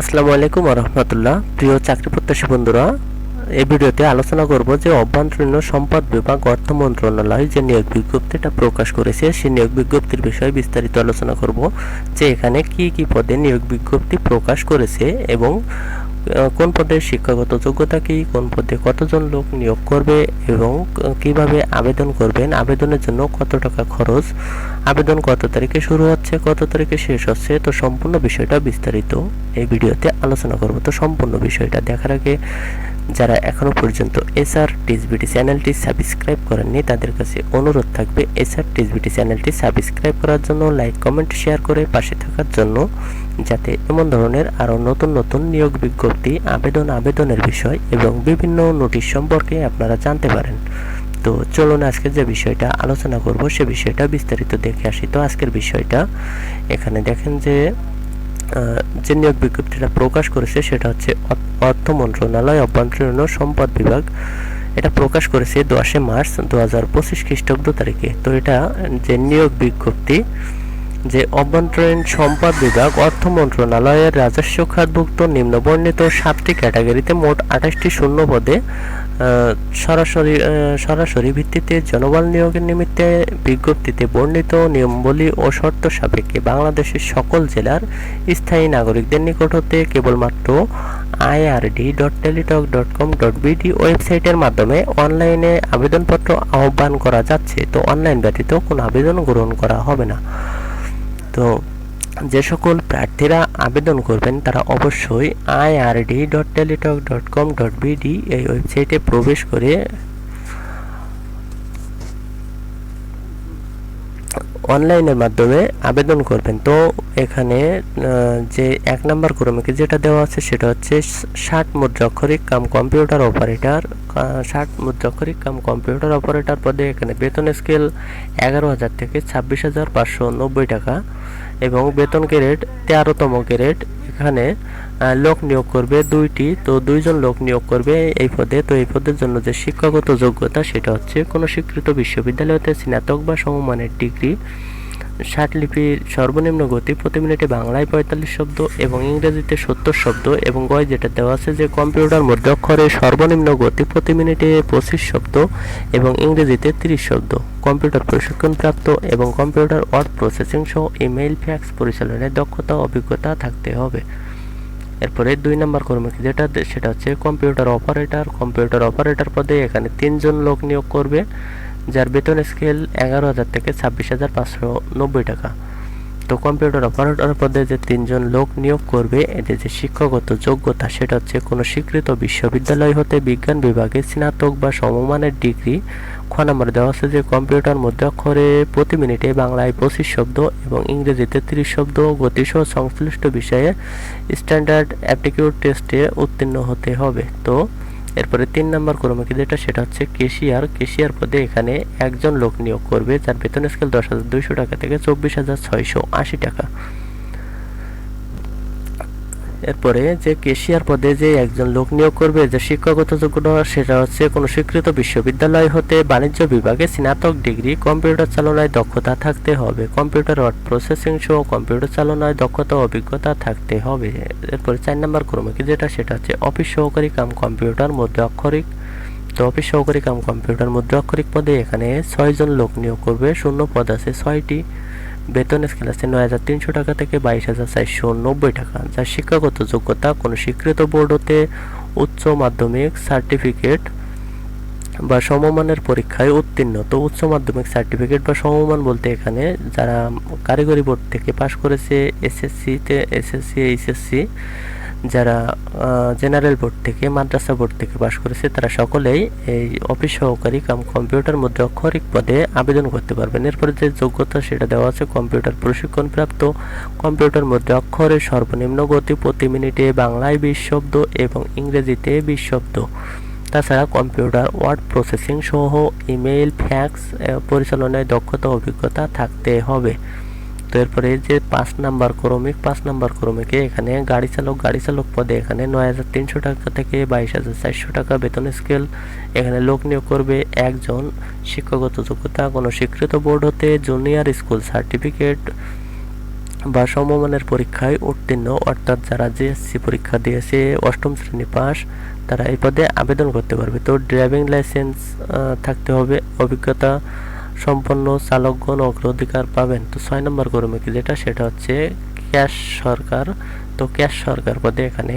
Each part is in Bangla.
আসসালামু আলাইকুম রহমতুল্লাহ প্রিয় চাকরি প্রত্যাশী বন্ধুরা, এই ভিডিওতে আলোচনা করব যে অভ্যন্তরীণ সম্পদ বিভাগ অর্থ মন্ত্রণালয় যে নিয়োগ বিজ্ঞপ্তিটা প্রকাশ করেছে, সেই নিয়োগ বিজ্ঞপ্তির বিষয়ে বিস্তারিত আলোচনা করব যে এখানে কি কি পদে নিয়োগ বিজ্ঞপ্তি প্রকাশ করেছে এবং কোন পদে শিক্ষাগত যোগ্যতা কি, কোন পদে কতজন লোক নিয়োগ করবে এবং কীভাবে আবেদন করবেন, আবেদনের জন্য কত টাকা খরচ, আবেদন কত তারিখে শুরু হচ্ছে, কত তারিখে শেষ হচ্ছে, তো সম্পূর্ণ বিষয়টা বিস্তারিত এই ভিডিওতে আলোচনা করব। তো সম্পূর্ণ বিষয়টা দেখার আগে যারা এখনও পর্যন্ত এসআর টিসবিটি চ্যানেলটি সাবস্ক্রাইব করেননি, তাদের কাছে অনুরোধ থাকবে এসআর টিসবিটি চ্যানেলটি সাবস্ক্রাইব করার জন্য, লাইক, কমেন্ট, শেয়ার করে পাশে থাকার জন্য, যাতে এমন ধরনের আরও নতুন নতুন নিয়োগ বিজ্ঞপ্তি, আবেদন, আবেদনের বিষয় এবং বিভিন্ন নোটিশ সম্পর্কে আপনারা জানতে পারেন। তো চলুন আজকে যে বিষয়টা আলোচনা করব, সে বিষয়টা বিস্তারিত দেখে আসি। তো আজকের বিষয়টা, এখানে দেখেন যে যে নিয়োগ বিজ্ঞপ্তিটা প্রকাশ করেছে সেটা হচ্ছে অর্থ- মন্ত্রণালয়, অভ্যন্তরীণ সম্পদ বিভাগ। এটা প্রকাশ করেছে দশে মার্চ দু হাজার পঁচিশ খ্রিস্টাব্দ তারিখে। তো এটা যে নিয়োগ বিজ্ঞপ্তি যে অভ্যন্তরীণ সম্পদ বিভাগ অর্থ মন্ত্রণালয়ের রাজস্ব খাতভুক্ত নিম্নবর্ণিত সাতটি ক্যাটাগরিতে মোট আঠাশটি শূন্য পদে সরাসরি সরাসরি ভিত্তিতে জনবল নিয়োগের নিমিত্তে বিজ্ঞপ্তিতে বর্ণিত নিয়মাবলী ও শর্ত সাপেক্ষে বাংলাদেশের সকল জেলার স্থায়ী নাগরিকদের নিকট হতে কেবলমাত্র IRD dot Teletalk dot com dot BD ওয়েবসাইটের মাধ্যমে অনলাইনে আবেদনপত্র আহ্বান করা যাচ্ছে। তো অনলাইন ব্যতীত কোনো আবেদন গ্রহণ করা হবে না। তো যে সকল প্রার্থীরা আবেদন করবেন, তারা অবশ্যই IRD dot Teletalk dot com dot BD এই ওয়েবসাইটে প্রবেশ করে অনলাইনের মাধ্যমে আবেদন করবেন। তো এখানে যে এক নম্বর ক্রমিকে যেটা দেওয়া আছে সেটা হচ্ছে ষাট মুদ্রাক্ষরিক কাম কম্পিউটার অপারেটর ষাট মুদ্রাক্ষরিক কাম কম্পিউটার অপারেটার পদে এখানে বেতন স্কেল এগারো হাজার থেকে ছাব্বিশ হাজার পাঁচশো নব্বই টাকা এবং বেতন গ্রেড তেরোতম গ্রেড এখানে লোক নিয়োগ করবে দুইটি, তো দুইজন লোক নিয়োগ করবে এই পদে। তো এই পদের জন্য যে শিক্ষাগত যোগ্যতা, সেটা হচ্ছে কোনো স্বীকৃত বিশ্ববিদ্যালয়তে স্নাতক বা সমমানের ডিগ্রি। লিপির সর্বনিম্ন গতি প্রতি মিনিটে বাংলায় পঁয়তাল্লিশ শব্দ এবং ইংরেজিতে সত্তর শব্দ এবং গয় যেটা দেওয়া আছে যে কম্পিউটার মধ্য অক্ষরে সর্বনিম্ন গতি প্রতি মিনিটে পঁচিশ শব্দ এবং ইংরেজিতে তিরিশ শব্দ। কম্পিউটার প্রশিক্ষণপ্রাপ্ত এবং কম্পিউটার ওয়ার্ড প্রসেসিং সহ ইমেইল, ফ্যাক্স পরিচালনায় দক্ষতা অভিজ্ঞতা থাকতে হবে। এরপরে দুই নম্বর কর্মী যেটা সেটা হচ্ছে কম্পিউটার অপারেটর। কম্পিউটার অপারেটর পদে এখানে তিনজন লোক নিয়োগ করবে। যার বেতন স্কেল এগারো হাজার থেকে ছাব্বিশ হাজার পাঁচশো নব্বই টাকা। তো কম্পিউটার অপারেটর পদে যে তিনজন লোক নিয়োগ করবে, এদের যে শিক্ষাগত যোগ্যতা, সেটা হচ্ছে কোনো স্বীকৃত বিশ্ববিদ্যালয় হতে বিজ্ঞান বিভাগে স্নাতক বা সমমানের ডিগ্রি। খ নম্বর দেওয়া আছে যে কম্পিউটার মধ্যে অক্ষরে প্রতি মিনিটে বাংলায় পঁচিশ শব্দ এবং ইংরেজিতে তিরিশ শব্দ। গতিসহ সংশ্লিষ্ট বিষয়ে স্ট্যান্ডার্ড অ্যাপটিকিউড টেস্টে উত্তীর্ণ হতে হবে। তো এরপরে তিন নম্বর ক্রমিক যেটা? সেটা হচ্ছে কেশিয়ার। কেশিয়ার পদে এখানে একজন লোক নিয়োগ করবে, যার বেতন স্কেল দশ হাজার দুইশো টাকা থেকে চব্বিশ হাজার ছয়শো আশি টাকা। এরপরে যে কেশিয়ার পদে যে একজন লোক নিয়োগ করবে, যে শিক্ষাগত যোগ্যতা, সেটা হচ্ছে কোনো স্বীকৃত বিশ্ববিদ্যালয় হতে বাণিজ্য বিভাগে স্নাতক ডিগ্রি, কম্পিউটার চালনায় দক্ষতা থাকতে হবে। কম্পিউটার ওয়ার্ড প্রসেসিং সহ কম্পিউটার চালনায় দক্ষতা, অভিজ্ঞতা থাকতে হবে। এরপরে চার নম্বর ক্রমিক যেটা, সেটা হচ্ছে অফিস সহকারী কাম কম্পিউটার মধ্যে অক্ষরিক। তো অফিস সহকারী কাম কম্পিউটার মুদ্রা অক্ষরিক পদে এখানে ছয়জন লোক নিয়োগ করবে, শূন্য পদ আছে ছয়টি। বেতন স্কেল আছে নয় হাজার তিনশো টাকা থেকে বাইশ হাজার চারশো নব্বই টাকা, যার শিক্ষাগত যোগ্যতা কোনো স্বীকৃত বোর্ড হতে উচ্চ মাধ্যমিক সার্টিফিকেট বা সমমানের পরীক্ষায় উত্তীর্ণ। তো উচ্চ মাধ্যমিক সার্টিফিকেট বা সমমান বলতে এখানে যারা কারিগরি বোর্ড থেকে পাশ করেছে এসএসসিতে এসএসসি এইচএসসি যারা জেনারেল বোর্ড থেকে, মাদ্রাসা বোর্ড থেকে পাশ করেছে, তারা সকলেই এই অফিস সহকারী কাম কম্পিউটার মধ্যে অক্ষরিক পদে আবেদন করতে পারবেন। এরপরে যে যোগ্যতা সেটা দেওয়া আছে কম্পিউটার প্রশিক্ষণপ্রাপ্ত কম্পিউটার মধ্যে অক্ষরের সর্বনিম্ন গতি প্রতি মিনিটে বাংলায় বিশ শব্দ এবং ইংরেজিতে বিশ শব্দ। তাছাড়া কম্পিউটার ওয়ার্ড প্রসেসিং সহ ইমেইল ফ্যাক্স পরিচালনায় দক্ষতা, অভিজ্ঞতা থাকতে হবে। তো এরপরে যে পাঁচ নাম্বার ক্রমিক, পাঁচ নাম্বার ক্রমিকে এখানে গাড়ি চালক গাড়ি চালক পদে এখানে নয় হাজার তিনশো টাকা থেকে বাইশ হাজার চারশো টাকা বেতন স্কেল এখানে লোক নিয়োগ করবে একজন শিক্ষাগত যোগ্যতা, কোনো স্বীকৃত বোর্ড হতে জুনিয়র স্কুল সার্টিফিকেট বা সমমানের পরীক্ষায় উত্তীর্ণ, অর্থাৎ যারা জিএসসি পরীক্ষা দিয়েছে, অষ্টম শ্রেণি পাস তারা এই পদে আবেদন করতে পারবে। তো ড্রাইভিং লাইসেন্স থাকতে হবে, অভিজ্ঞতা সম্পন্ন চালকগণ অগ্রাধিকার পাবেন। তো ছয় নম্বর কর্মী যেটা? সেটা হচ্ছে ক্যাশ সরকার। তো ক্যাশ সরকার পদে এখানে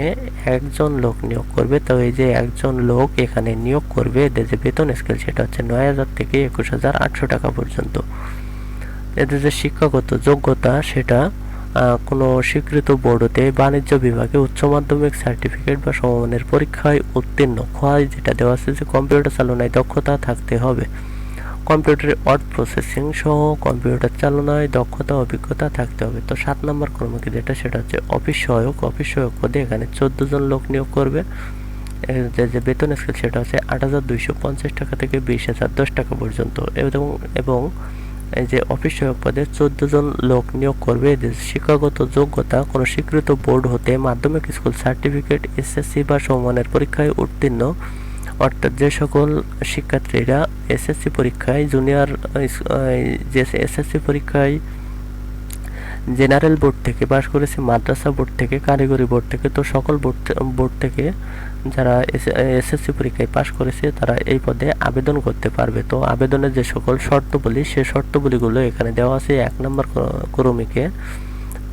একজন লোক নিয়োগ করবে। তো এই যে একজন লোক এখানে নিয়োগ করবে, এদের যে বেতন স্কেল সেটা হচ্ছে নয় হাজার থেকে একুশ হাজার আটশো টাকা পর্যন্ত। এদের যে শিক্ষাগত যোগ্যতা, সেটা কোনো স্বীকৃত বোর্ডতে বাণিজ্য বিভাগে উচ্চ মাধ্যমিক সার্টিফিকেট বা সমমানের পরীক্ষায় উত্তীর্ণ। খোয়াই যেটা দেওয়া আছে যে কম্পিউটার চালনায় দক্ষতা থাকতে হবে। কম্পিউটারে ওয়ার্ড প্রসেসিং সহ কম্পিউটার চালনায় দক্ষতা, অভিজ্ঞতা থাকতে হবে। তো সাত নম্বর কর্মকে যেটা, সেটা হচ্ছে অফিস সহায়ক। অফিস সহায়ক পদে এখানে চোদ্দ জন লোক নিয়োগ করবে। যে যে বেতন স্কেল সেটা হচ্ছে আট হাজার দুইশো পঞ্চাশ টাকা থেকে বিশ হাজার দশ টাকা পর্যন্ত। এবং এবং যে অফিস সহায়ক পদে চোদ্দ জন লোক নিয়োগ করবে। এদের শিক্ষাগত যোগ্যতা, কোনো স্বীকৃত বোর্ড হতে মাধ্যমিক স্কুল সার্টিফিকেট, এসএসসি বা সমমানের পরীক্ষায় উত্তীর্ণ। অর্থাৎ যে সকল শিক্ষার্থীরা এসএসসি পরীক্ষায় জুনিয়র যে এসএসসি পরীক্ষায় জেনারেল বোর্ড থেকে পাশ করেছে, মাদ্রাসা বোর্ড থেকে, কারিগরি বোর্ড থেকে, তো সকল বোর্ড বোর্ড থেকে যারা এসএসসি পরীক্ষায় পাশ করেছে, তারা এই পদে আবেদন করতে পারবে। তো আবেদনের যে সকল শর্তবলী সেই শর্তবলীগুলো এখানে দেওয়া আছে এক নম্বর কর্মীকে।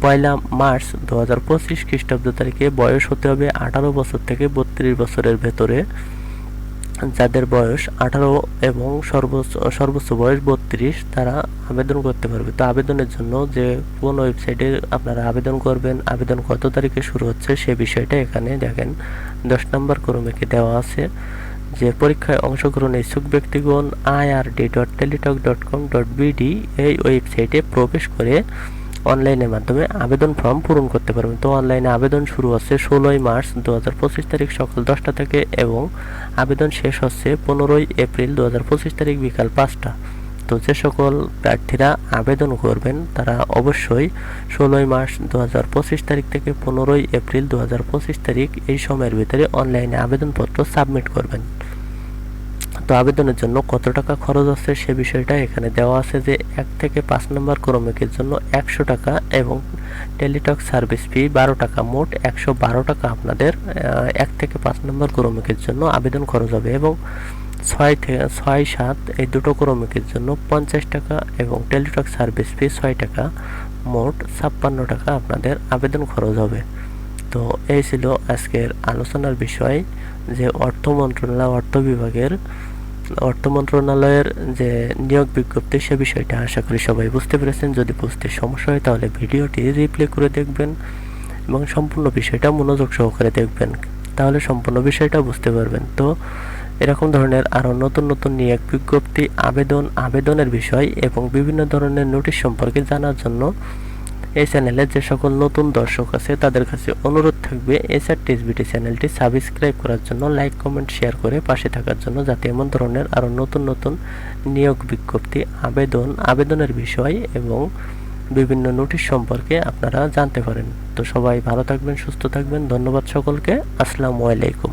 পয়লা মার্চ দু হাজার পঁচিশ খ্রিস্টাব্দ তারিখে বয়স হতে হবে আঠারো বছর থেকে বত্রিশ বছরের ভেতরে। যাদের বয়স আঠারো এবং সর্বোচ্চ সর্বোচ্চ বয়স বত্রিশ, তারা আবেদন করতে পারবে। তো আবেদনের জন্য যে কোন ওয়েবসাইটে আপনারা আবেদন করবেন, আবেদন কত তারিখে শুরু হচ্ছে, সে বিষয়টা এখানে দেখেন। দশ নম্বর ক্রমিকে দেওয়া আছে যে, পরীক্ষায় অংশগ্রহণ ইচ্ছুক ব্যক্তিগণ IRD dot Teletalk dot com dot BD এই ওয়েবসাইটে প্রবেশ করে অনলাইনের মাধ্যমে আবেদন ফর্ম পূরণ করতে পারবেন। তো অনলাইনে আবেদন শুরু হচ্ছে ষোলোই মার্চ দু হাজার পঁচিশ তারিখ সকাল দশটা থেকে এবং আবেদন শেষ হচ্ছে পনেরোই এপ্রিল দু হাজার পঁচিশ তারিখ বিকাল পাঁচটা। তো যে সকল প্রার্থীরা আবেদন করবেন, তারা অবশ্যই ষোলোই মার্চ দু হাজার পঁচিশ তারিখ থেকে পনেরোই এপ্রিল দু হাজার পঁচিশ তারিখ এই সময়ের ভিতরে অনলাইনে আবেদনপত্র সাবমিট করবেন। তো আবেদনের জন্য কত টাকা খরচ আছে সে বিষয়টা এখানে দেওয়া আছে যে এক থেকে পাঁচ নম্বর ক্রমিকের জন্য একশো টাকা এবং টেলিটক সার্ভিস ফি বারো টাকা। মোট একশো বারো টাকা আপনাদের এক থেকে পাঁচ নম্বর ক্রমিকের জন্য আবেদন খরচ হবে এবং ছয় থেকে ছয় সাত এই দুটো ক্রমিকের জন্য পঞ্চাশ টাকা এবং টেলিটক সার্ভিস ফি ছয় টাকা। মোট ছাপ্পান্ন টাকা আপনাদের আবেদন খরচ হবে। তো এই ছিল আজকের আলোচনার বিষয় যে অর্থ মন্ত্রণালয়, অর্থ বিভাগের অর্থ মন্ত্রণালয়ের যে নিয়োগ বিজ্ঞপ্তি, সে বিষয়টা আশা করি সবাই বুঝতে পেরেছেন। যদি বুঝতে সমস্যা হয়, তাহলে ভিডিওটি রিপ্লে করে দেখবেন এবং সম্পূর্ণ বিষয়টা মনোযোগ সহকারে দেখবেন। তাহলে সম্পূর্ণ বিষয়টা বুঝতে পারবেন। তো এরকম ধরনের আরও নতুন নতুন নিয়োগ বিজ্ঞপ্তি, আবেদন, আবেদনের বিষয় এবং বিভিন্ন ধরনের নোটিশ সম্পর্কে জানার জন্য এই চ্যানেলে যে সকল নতুন দর্শক আছে, তাদের কাছে অনুরোধ থাকবে এসআর টিএসবিটি চ্যানেলটি সাবস্ক্রাইব করার জন্য, লাইক, কমেন্ট, শেয়ার করে পাশে থাকার জন্য যাতে এমন ধরনের আরও নতুন নতুন নিয়োগ বিজ্ঞপ্তি, আবেদন, আবেদনের বিষয় এবং বিভিন্ন নোটিশ সম্পর্কে আপনারা জানতে পারেন। তো সবাই ভালো থাকবেন, সুস্থ থাকবেন। ধন্যবাদ সকলকে। আসসালামু আলাইকুম।